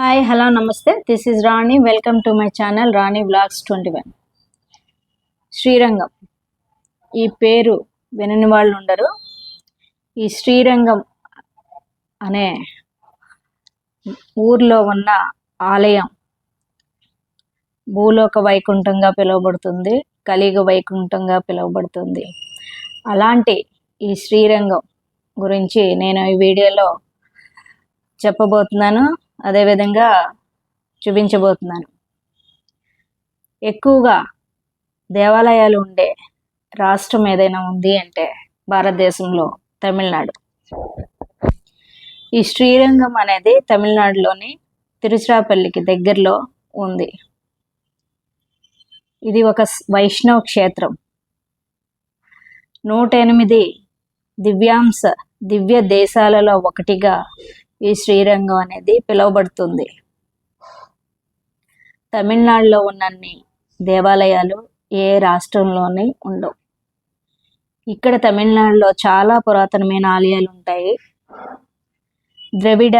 Hi hello namaste this is Rani welcome to my channel Rani vlogs twenty one Srirangam ఈ పేరు వినని వాళ్ళు ఉండరు. ఈ శ్రీరంగం అనే ఊర్లో ఉన్న ఆలయం భూలోక వైకుంఠంగా పిలువబడుతుంది కలిగ వైకుంఠంగా పిలువబడుతుంది. అలాంటి ఈ శ్రీరంగం గురించి నేను ఈ వీడియోలో చెప్పబోతున్నాను. అదేవిధంగా చూపించబోతున్నాను. ఎక్కువగా దేవాలయాలు ఉండే రాష్ట్రం ఏదైనా ఉంది అంటే భారతదేశంలో తమిళనాడు. ఈ శ్రీరంగం అనేది తమిళనాడులోని తిరుచిరాపల్లికి దగ్గరలో ఉంది. ఇది ఒక వైష్ణవ క్షేత్రం. నూట ఎనిమిది దివ్యాంశ దివ్య దేశాలలో ఒకటిగా ఈ శ్రీరంగం అనేది పిలువబడుతుంది. తమిళనాడులో ఉన్నన్ని దేవాలయాలు ఏ రాష్ట్రంలోని ఉండవు. ఇక్కడ తమిళనాడులో చాలా పురాతనమైన ఆలయాలు ఉంటాయి ద్రవిడ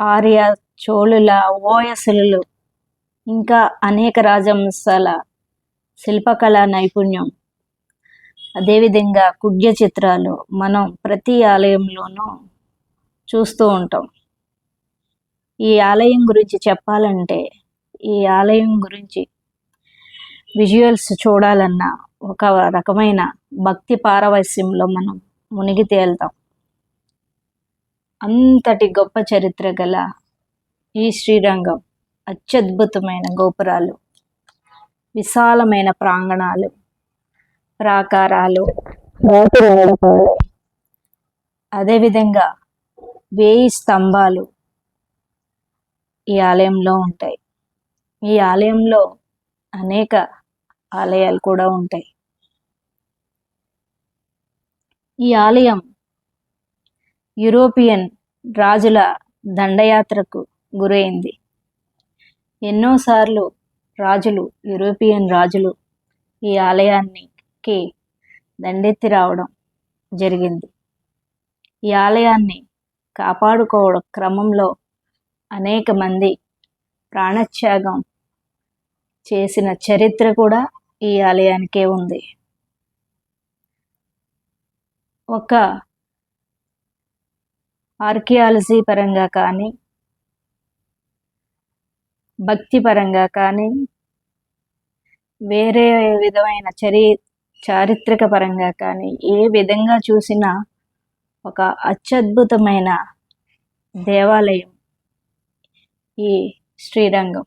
ఆర్య చోళుల ఓయసులు ఇంకా అనేక రాజవంశాల శిల్పకళా నైపుణ్యం. అదేవిధంగా కుడ్య చిత్రాలు మనం ప్రతి ఆలయంలోనూ చూస్తూ ఉంటాం. ఈ ఆలయం గురించి చెప్పాలంటే ఈ ఆలయం గురించి విజువల్స్ చూడాలన్న ఒక రకమైన భక్తి పారవస్యంలో మనం మునిగి తేలుతాం. అంతటి గొప్ప చరిత్ర గల ఈ శ్రీరంగం అత్యద్భుతమైన గోపురాలు విశాలమైన ప్రాంగణాలు ప్రాకారాలు అదేవిధంగా వేయి స్తంభాలు ఈ ఆలయంలో ఉంటాయి. ఈ ఆలయంలో అనేక ఆలయాలు కూడా ఉంటాయి. ఈ ఆలయం యూరోపియన్ రాజుల దండయాత్రకు గురైంది. ఎన్నోసార్లు రాజులు యూరోపియన్ రాజులు ఈ ఆలయానికి దండెత్తి రావడం జరిగింది. ఈ ఆలయాన్ని కాపాడుకోవడం క్రమంలో అనేక మంది ప్రాణత్యాగం చేసిన చరిత్ర కూడా ఈ ఆలయానికే ఉంది. ఒక ఆర్కియాలజీ పరంగా కానీ భక్తి పరంగా కానీ వేరే విధమైన చరి చారిత్రక పరంగా కానీ ఏ విధంగా చూసినా ఒక అత్యద్భుతమైన దేవాలయం ఈ శ్రీరంగం.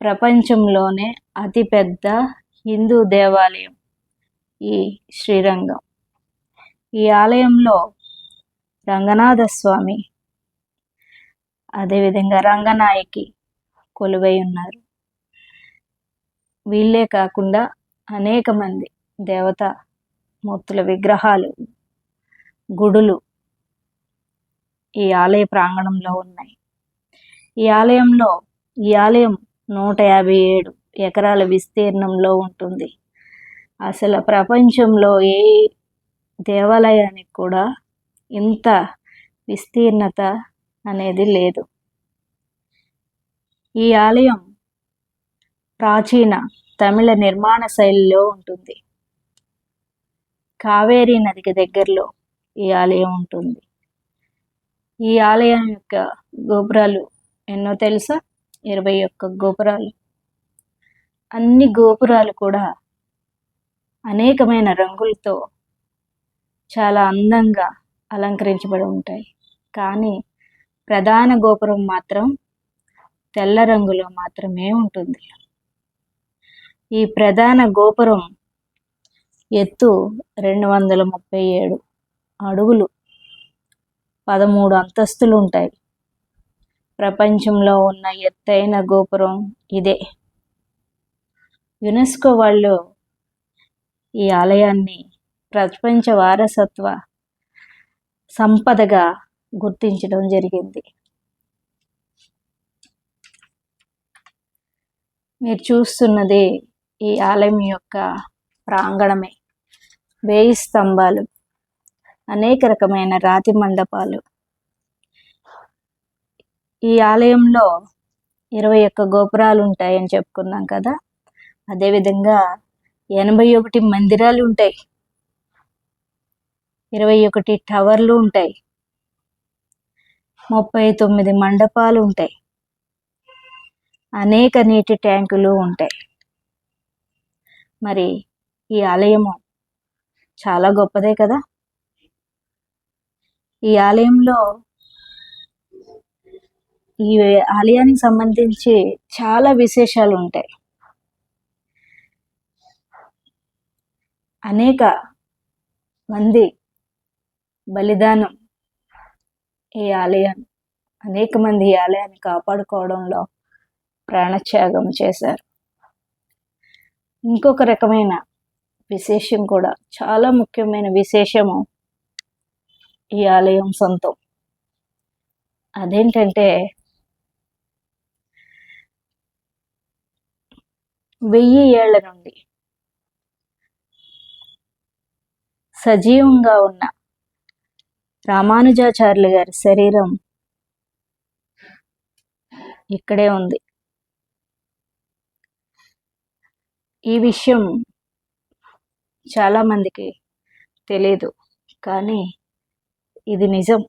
ప్రపంచంలోనే అతిపెద్ద హిందూ దేవాలయం ఈ శ్రీరంగం. ఈ ఆలయంలో రంగనాథ స్వామి అదేవిధంగా రంగనాయకి కొలువై ఉన్నారు. వీళ్ళే కాకుండా అనేక మంది దేవత మూర్తుల విగ్రహాలు గుడులు ఈ ఆలయ ప్రాంగణంలో ఉన్నాయి. ఈ ఆలయంలో ఈ ఆలయం నూట యాభై ఏడు ఎకరాల విస్తీర్ణంలో ఉంటుంది. అసలు ప్రపంచంలో ఏ దేవాలయానికి కూడా ఇంత విస్తీర్ణత అనేది లేదు. ఈ ఆలయం ప్రాచీన తమిళ నిర్మాణ శైలిలో ఉంటుంది. కావేరీ నదికి దగ్గరలో ఈ ఆలయం ఉంటుంది. ఈ ఆలయం యొక్క గోపురాలు ఎన్నో తెలుసా? ఇరవై ఒక్క గోపురాలు. అన్ని గోపురాలు కూడా అనేకమైన రంగులతో చాలా అందంగా అలంకరించబడి ఉంటాయి. కానీ ప్రధాన గోపురం మాత్రం తెల్ల రంగులో మాత్రమే ఉంటుంది. ఈ ప్రధాన గోపురం ఎత్తు రెండు వందల ముప్పై ఏడు. అడుగులు. పదమూడు అంతస్తులు ఉంటాయి. ప్రపంచంలో ఉన్న ఎత్తైన గోపురం ఇదే. యునెస్కో వాళ్ళు ఈ ఆలయాన్ని ప్రపంచ వారసత్వ సంపదగా గుర్తించడం జరిగింది. మీరు చూస్తున్నది ఈ ఆలయం యొక్క ప్రాంగణమే. వేయి స్తంభాలు. అనేక రకమైన రాతి మండపాలు. ఈ ఆలయంలో ఇరవై ఒక్క గోపురాలు ఉంటాయని చెప్పుకున్నాం కదా. అదేవిధంగా ఎనభై ఒకటి మందిరాలు ఉంటాయి. ఇరవై ఒకటి టవర్లు ఉంటాయి. ముప్పై తొమ్మిది మండపాలు ఉంటాయి. అనేక నీటి ట్యాంకులు ఉంటాయి. మరి ఈ ఆలయము చాలా గొప్పదే కదా. ఈ ఆలయంలో ఈ ఆలయానికి సంబంధించి చాలా విశేషాలు ఉంటాయి. అనేక మంది బలిదానం ఈ ఆలయం అనేక మంది ఈ ఆలయాన్ని కాపాడుకోవడంలో ప్రాణత్యాగం చేశారు. ఇంకొక రకమైన విశేషం కూడా చాలా ముఖ్యమైన విశేషము ఈ ఆలయం సొంతం. అదేంటంటే వెయ్యి ఏళ్ళ నుండి సజీవంగా ఉన్న రామానుజాచార్యులు గారి శరీరం ఇక్కడే ఉంది. ఈ విషయం చాలామందికి తెలియదు కానీ ఇది నిజం.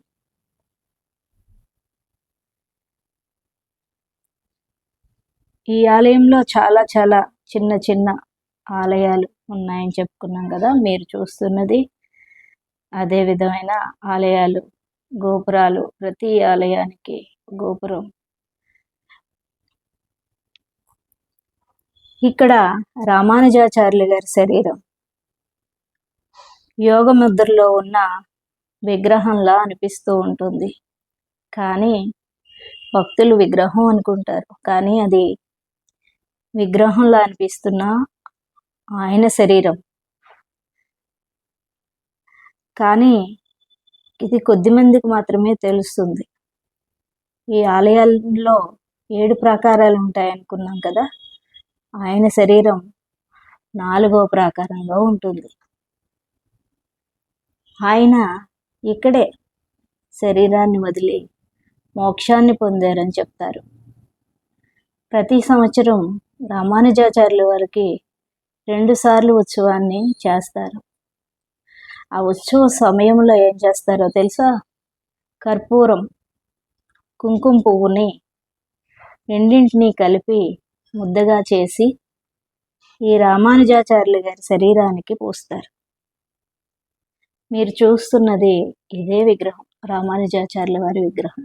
ఈ ఆలయంలో చాలా చాలా చిన్న చిన్న ఆలయాలు ఉన్నాయని చెప్పుకున్నాం కదా మీరు చూస్తున్నది. అదే విధమైన ఆలయాలు గోపురాలు ప్రతి ఆలయానికి గోపురం. ఇక్కడ రామానుజాచార్యులు గారి శరీరం. యోగ ముద్రలో ఉన్న విగ్రహంలా అనిపిస్తూ ఉంటుంది. కానీ భక్తులు విగ్రహం అనుకుంటారు. కానీ అది విగ్రహంలా అనిపిస్తున్న ఆయన శరీరం. కానీ ఇది కొద్ది మందికి మాత్రమే తెలుస్తుంది. ఈ ఆలయాల్లో ఏడు ప్రాకారాలు ఉంటాయనుకున్నాం కదా? ఆయన శరీరం నాలుగో ప్రాకారంలో ఉంటుంది. ఆయన ఇక్కడే శరీరాన్ని వదిలి మోక్షాన్ని పొందారని చెప్తారు. ప్రతి సంవత్సరం రామానుజాచార్యుల వారికి రెండుసార్లు ఉత్సవాన్ని చేస్తారు. ఆ ఉత్సవ సమయంలో ఏం చేస్తారో తెలుసా? కర్పూరం కుంకుమ పువ్వుని రెండింటినీ కలిపి ముద్దగా చేసి ఈ రామానుజాచార్యులు గారి శరీరానికి పూస్తారు. మీరు చూస్తున్నది ఇదే విగ్రహం రామానుజాచార్యుల వారి విగ్రహం.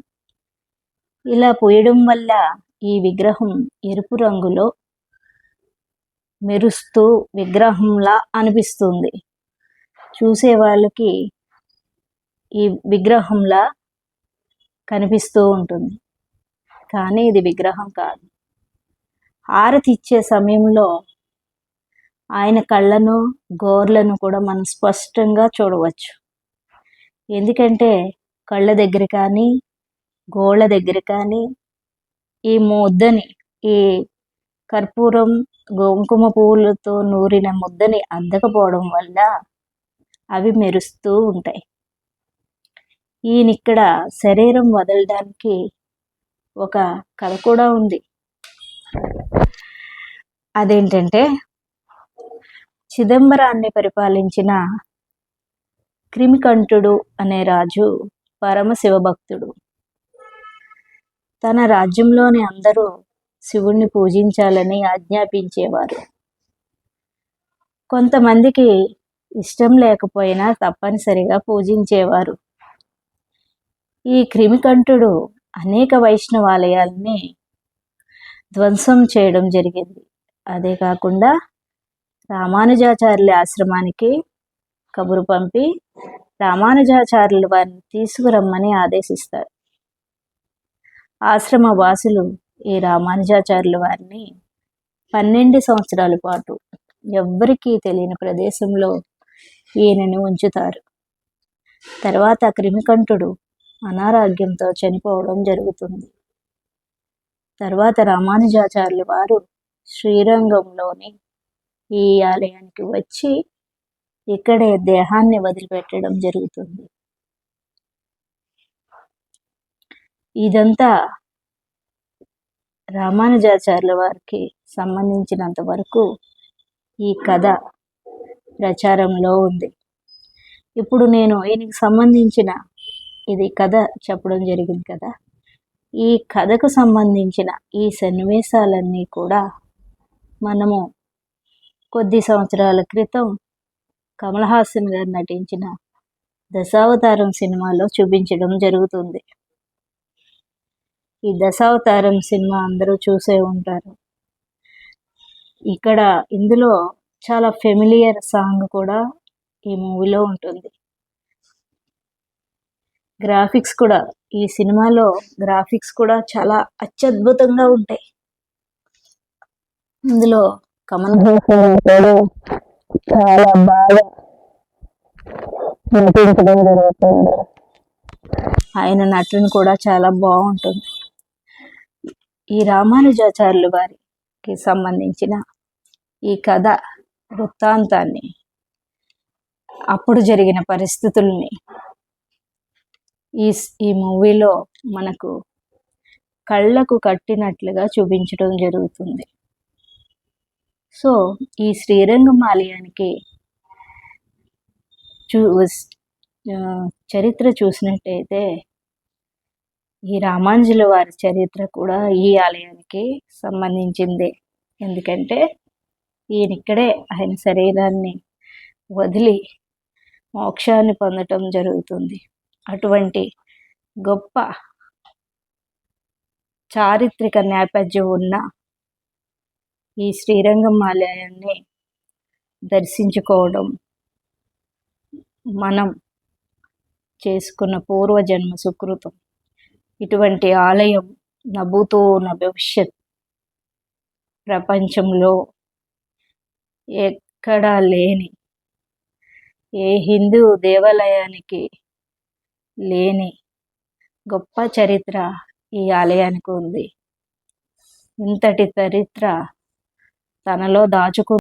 ఇలా పూయడం వల్ల ఈ విగ్రహం ఎరుపు రంగులో మెరుస్తూ విగ్రహంలా అనిపిస్తుంది. చూసే వాళ్ళకి ఈ విగ్రహంలా కనిపిస్తూ ఉంటుంది. కానీ ఇది విగ్రహం కాదు. హారతి ఇచ్చే సమయంలో ఆయన కళ్ళను గోర్లను కూడా మనం స్పష్టంగా చూడవచ్చు. ఎందుకంటే కళ్ళ దగ్గర కానీ గోళ్ళ దగ్గర కానీ ఈ ముద్దని ఈ కర్పూరం గోంకుమ పువ్వులతో నూరిన ముద్దని అద్దకపోవడం వల్ల అవి మెరుస్తూ ఉంటాయి. ఈయన ఇక్కడ శరీరం వదలడానికి ఒక కథ కూడా ఉంది. అదేంటంటే చిదంబరాన్ని పరిపాలించిన క్రిమికంఠుడు అనే రాజు పరమశివభక్తుడు తన రాజ్యంలోని అందరూ శివుణ్ణి పూజించాలని ఆజ్ఞాపించేవారు. కొంతమందికి ఇష్టం లేకపోయినా తప్పనిసరిగా పూజించేవారు. ఈ క్రిమికంఠుడు అనేక వైష్ణవాలయాల్ని ధ్వంసం చేయడం జరిగింది. అదే కాకుండా రామానుజాచార్యుల ఆశ్రమానికి కబురు పంపి రామానుజాచార్యులు వారిని తీసుకురమ్మని ఆదేశిస్తాడు ఆశ్రమ వాసులు ఈ రామానుజాచార్యుల వారిని పన్నెండు సంవత్సరాల పాటు ఎవ్వరికీ తెలియని ప్రదేశంలో ఈయనని ఉంచుతారు. తర్వాత క్రిమికంఠుడు అనారోగ్యంతో చనిపోవడం జరుగుతుంది. తర్వాత రామానుజాచార్యులు వారు శ్రీరంగంలోని ఈ ఆలయానికి వచ్చి ఇక్కడే దేహాన్ని వదిలిపెట్టడం జరుగుతుంది. ఇదంతా రామానుజాచార్యుల వారికి సంబంధించినంత వరకు ఈ కథ ప్రచారంలో ఉంది. ఇప్పుడు నేను ఈయనకి సంబంధించిన ఇది కథ చెప్పడం జరిగింది కదా. ఈ కథకు సంబంధించిన ఈ సన్నివేశాలన్నీ కూడా మనము కొద్ది సంవత్సరాల క్రితం కమల్ హాసన్ గారు నటించిన దశావతారం సినిమాలో చూపించడం జరుగుతుంది. ఈ దశావతారం సినిమా అందరూ చూసే ఉంటారు. ఇక్కడ ఇందులో చాలా ఫెమిలియర్ సాంగ్ కూడా ఈ మూవీలో ఉంటుంది. గ్రాఫిక్స్ కూడా ఈ సినిమాలో గ్రాఫిక్స్ కూడా చాలా అత్యద్భుతంగా ఉంటాయి. ఇందులో కమల్. హాసన్ చాలా బాగా నటించడం జరుగుతుంది. ఆయన నటన కూడా చాలా బాగుంటుంది. ఈ రామానుజాచార్యులు వారికి సంబంధించిన ఈ కథ వృత్తాంతాన్ని అప్పుడు జరిగిన పరిస్థితుల్ని ఈ ఈ మూవీలో మనకు కళ్ళకు కట్టినట్లుగా చూపించడం జరుగుతుంది. సో ఈ శ్రీరంగం ఆలయానికి చూ చరిత్ర చూసినట్టయితే ఈ రామాంజుల వారి చరిత్ర కూడా ఈ ఆలయానికి సంబంధించిందే. ఎందుకంటే ఈయన ఇక్కడే ఆయన శరీరాన్ని వదిలి మోక్షాన్ని పొందటం జరుగుతుంది. అటువంటి గొప్ప చారిత్రక నేపథ్యం ఉన్న ఈ శ్రీరంగం ఆలయాన్ని దర్శించుకోవడం మనం చేసుకున్న పూర్వజన్మ సుకృతం. ఇటువంటి ఆలయం నవ్వుతూ ఉన్న భవిష్యత్ ప్రపంచంలో ఎక్కడా లేని ఏ హిందూ దేవాలయానికి లేని గొప్ప చరిత్ర ఈ ఆలయానికి ఉంది. ఇంతటి చరిత్ర తనలో దాచుకు